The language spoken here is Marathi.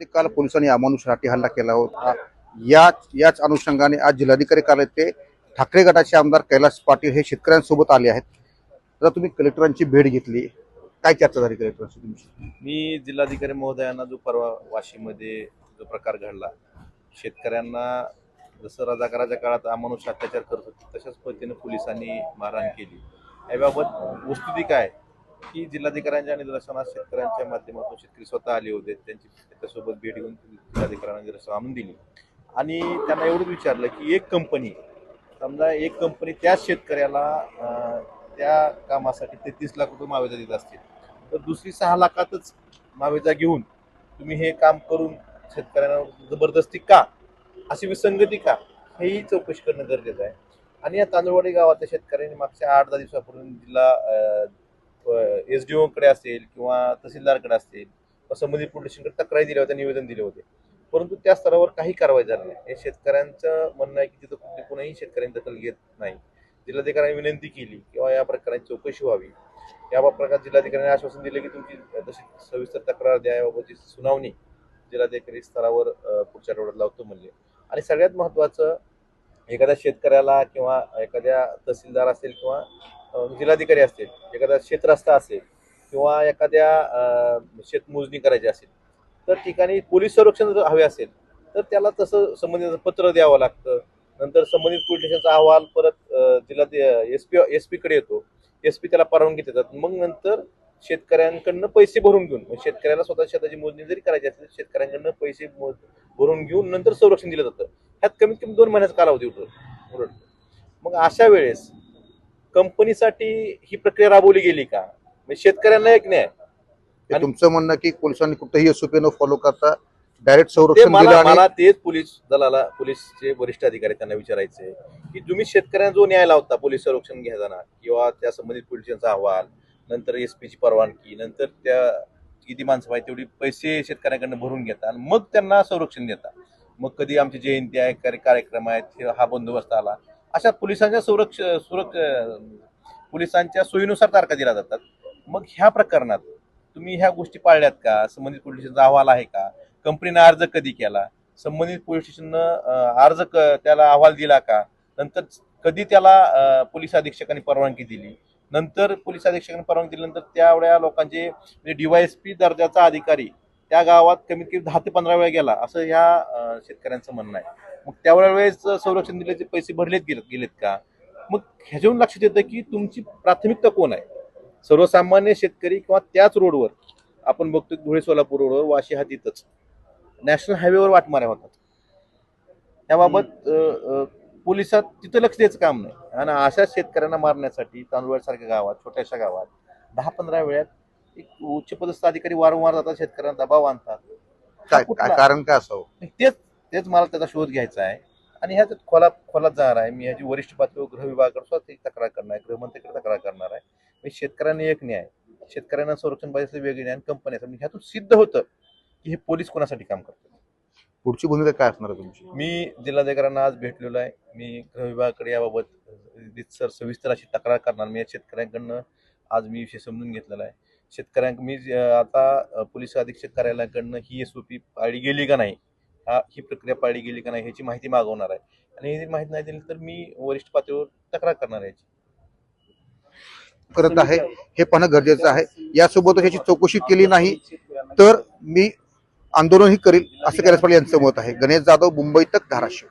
ते काल पोलिसांनी अमानुष राठी हल्ला केला होता. याच याच अनुषंगाने आज जिल्हाधिकारी कार्यालय ते ठाकरे गटाचे आमदार कैलास पाटील हे शेतकऱ्यांसोबत आले आहेत. आता तुम्ही कलेक्टरांची भेट घेतली. काय चर्चा झाली कलेक्टरांशी तुमची? मी जिल्हाधिकारी महोदयांना जो परवा वाशीमध्ये जो प्रकार घडला शेतकऱ्यांना जसं रजाकाराच्या काळात अमानुष अत्याचार करत होते तशाच पद्धतीने पोलिसांनी मारहाण केली. याबाबत वस्तुती काय? की जिल्हाधिकाऱ्यांच्या निदर्शनास शेतकऱ्यांच्या माध्यमातून शेतकरी स्वतः आले होते त्यांची त्याच्यासोबत भेट घेऊन जिल्हाधिकाऱ्यांना निदर्शन आणून दिली. आणि त्यांना एवढंच विचारलं की एक कंपनी समजा एक कंपनी त्याच शेतकऱ्याला त्या कामासाठी तेहतीस लाख रुपये मावेजा देत असतील तर दुसरी सहा लाखातच मावेजा घेऊन तुम्ही हे काम करून शेतकऱ्यांना जबरदस्ती का? अशी विसंगती का? हेही चौकशी करणं गरजेचं आहे. आणि या तांदुळवाडी गावातल्या शेतकऱ्यांनी मागच्या आठ दहा दिवसापूर्वी जिल्हा एस डी ओकडे असेल किंवा तहसीलदारकडे असेल संबंधित पोलिसांकडे तक्रारी दिल्या होत्या निवेदन दिले होते. परंतु त्या स्तरावर काही कारवाई झाली नाही. हे शेतकऱ्यांचं म्हणणं आहे की तिथं कुठे कोणीही शेतकऱ्यांनी दखल घेत नाही. जिल्हाधिकाऱ्यांनी विनंती केली किंवा या प्रकाराची चौकशी व्हावी. या प्रकारात जिल्हाधिकाऱ्यांनी आश्वासन दिले की तुमची तशी सविस्तर तक्रार द्या याबाबतची सुनावणी जिल्हाधिकारी स्तरावर पुढच्या आठवड्यात लावतो म्हणले. आणि सगळ्यात महत्त्वाचं एखाद्या शेतकऱ्याला किंवा एखाद्या तहसीलदार असेल किंवा जिल्हाधिकारी असतील एखादा शेतरस्ता असेल किंवा एखाद्या शेतमोजणी करायची असेल तर ठिकाणी पोलीस संरक्षण जर हवे असेल तर त्याला तसं संबंधित पत्र द्यावं लागतं. नंतर संबंधित पोलीस स्टेशनचा अहवाल परत जिल्हा एस पी एस पीकडे येतो. एस पी त्याला परवानगी देतात. मग नंतर शेतकऱ्यांकडनं पैसे भरून घेऊन म्हणजे शेतकऱ्याला स्वतः शेताची मोजणी जरी करायची असेल शेतकऱ्यांकडनं पैसे मोज भरून घेऊन नंतर संरक्षण दिलं जातं. ह्यात कमीत कमी दोन महिन्याचा कालावधी होतो उलट. मग अशा वेळेस कंपनीसाठी ही प्रक्रिया राबवली गेली का? म्हणजे शेतकऱ्यांना एक न्याय. ते तुमचं म्हणणं की पोलिसांनी कुठेही एसओपी न फॉलो करता डायरेक्ट ते संरक्षण दिलं मला आणि तेच पोलीस दलाला पोलीसचे वरिष्ठ अधिकारी त्यांना विचारायचे की तुम्ही शेतकऱ्यांना जो न्याय लावता पोलीस संरक्षण घेताना किंवा त्या संबंधित पोलिसांचा अहवाल नंतर एस पीची परवानगी नंतर त्या किती माणसं पाहिजे तेवढी पैसे शेतकऱ्यांकडनं भरून घेता आणि मग त्यांना संरक्षण देता. मग कधी आमची जयंती आहे कार्यक्रम आहेत हा बंदोबस्त आला. अशा पोलिसांच्या सुरक्ष सुरक्ष पोलिसांच्या सोयीनुसार तारखा दिल्या जातात. मग ह्या प्रकरणात तुम्ही ह्या गोष्टी पाळल्यात का? संबंधित पोलीस स्टेशनचा अहवाल आहे का? कंपनीनं अर्ज कधी केला? संबंधित पोलीस स्टेशननं अर्ज क त्याला अहवाल दिला का? नंतर कधी त्याला पोलीस अधीक्षकांनी परवानगी दिली? नंतर पोलीस अधीक्षकांनी परवानगी दिल्यानंतर त्यावेळेला लोकांचे म्हणजे डीवायएसपी दर्जाचा अधिकारी त्या गावात कमीत कमी दहा ते पंधरा वेळा गेला असं ह्या शेतकऱ्यांचं म्हणणं आहे. मग त्यावेळेस वेळेस संरक्षण दिल्याचे पैसे भरलेत गेलेत गेलेत का? मग ह्याच्यावरून लक्षात येतं की तुमची प्राथमिकता कोण आहे? सर्वसामान्य शेतकरी किंवा त्याच रोडवर आपण बघतो धुळे सोलापूर रोडवर वाशी हद्दीतच नॅशनल हायवेवर वाटमाऱ्या होतात. त्याबाबत पोलिसात तिथं लक्ष द्यायचं काम नाही. आणि अशा शेतकऱ्यांना मारण्यासाठी तांदूळसारख्या गावात छोट्याशा गावात दहा पंधरा वेळात एक उच्चपदस्थ अधिकारी वारंवार जातात शेतकऱ्यांना दबाव आणतात. काय कारण काय असावं तेच तेच मला त्याचा शोध घ्यायचा आहे. आणि ह्याच्यात खोला खोलात जाणार आहे. मी ह्याची वरिष्ठ पातळीवर गृह विभागाकडे स्वतः ती तक्रार करणार आहे. गृहमंत्र्याकडे तक्रार करणार आहे. मी शेतकऱ्यांना एक न्याय शेतकऱ्यांना संरक्षण पाहिजे असं वेगळे न्याय आणि कंपन्याचं म्हणजे ह्यातून सिद्ध होतं की हे पोलीस कोणासाठी काम करतात. पुढची भूमिका काय असणार आहे तुमची? मी जिल्हाधिकाऱ्यांना आज भेटलेलो आहे. मी गृह विभागाकडे याबाबत सर सविस्तर अशी तक्रार करणार. मी या शेतकऱ्यांकडनं आज मी विषय समजून घेतलेला आहे. शेतकऱ्यांक मी आता पोलीस अधीक्षक कार्यालयाकडनं ही एस ओ पी पाळली गेली का नाही? हा ही प्रक्रिया पाळली गेली का नाही ह्याची माहिती मागवणार आहे. आणि ही माहिती नाही दिली तर मी वरिष्ठ पातळीवर तक्रार करणार आहे करत आहे. हे पाहणं गरजेचं आहे. यासोबतच याची चौकशी केली नाही तर मी आंदोलनही करील असं कैलास पाटील यांचं मत आहे. गणेश जाधव मुंबई तक धाराशिव.